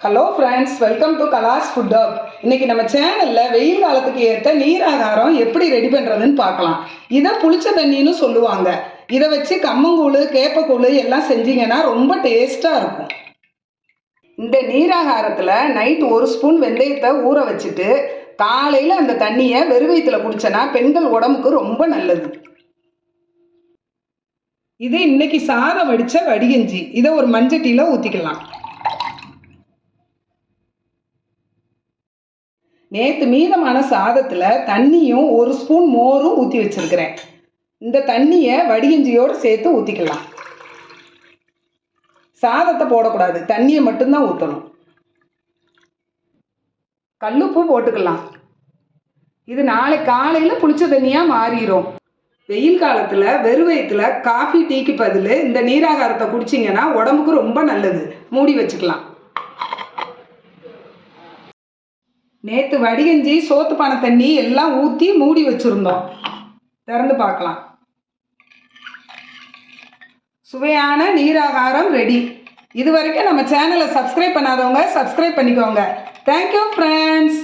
Hello friends welcome to Kalas Food Hub இன்னைக்கு நம்ம சேனலில் வெயில் காலத்துக்கு ஏற்ற நீராகாரம் எப்படி ரெடி பண்ணுறதுன்னு பார்க்கலாம். இதை புளிச்ச தண்ணின்னு சொல்லுவாங்க. இதை வச்சு கம்மங்கூழ் கேப்பக்கூழ் எல்லாம் செஞ்சீங்கன்னா ரொம்ப டேஸ்ட்டாக இருக்கும். இந்த நீராகாரத்தில் நைட் ஒரு ஸ்பூன் வெந்தயத்தை ஊற வச்சுட்டு காலையில் அந்த தண்ணியை வெறுவயத்தில் குடிச்சனா பெண்கள் உடம்புக்கு ரொம்ப நல்லது. இது இன்னைக்கு சாதம் வடித்த வடிகஞ்சி. இதை ஒரு மஞ்சட்டியில் ஊற்றிக்கலாம் நேற்று மீதமான சாதத்தில் தண்ணியும் ஒரு ஸ்பூன் மோரும் ஊற்றி வச்சிருக்கிறேன். இந்த தண்ணியை வடிகஞ்சியோடு சேர்த்து ஊற்றிக்கலாம் சாதத்தை போடக்கூடாது. தண்ணியை மட்டும்தான் ஊற்றணும் கல்லுப்பு போட்டுக்கலாம். இது நாளை காலையில் புளிச்ச தண்ணியாக மாறிடும் வெயில் காலத்தில் வெறுவயத்தில் காஃபி டீக்கு பதில் இந்த நீராகாரத்தை குடிச்சிங்கன்னா உடம்புக்கு ரொம்ப நல்லது. மூடி வச்சுக்கலாம். நேற்று வடிகஞ்சி சோத்து பானை தண்ணி எல்லாம் ஊற்றி மூடி வச்சுருந்தோம். திறந்து பார்க்கலாம். சுவையான நீராகாரம் ரெடி இது வரைக்கும் நம்ம சேனலை சப்ஸ்கிரைப் பண்ணாதவங்க சப்ஸ்கிரைப் பண்ணிக்கோங்க. Thank you friends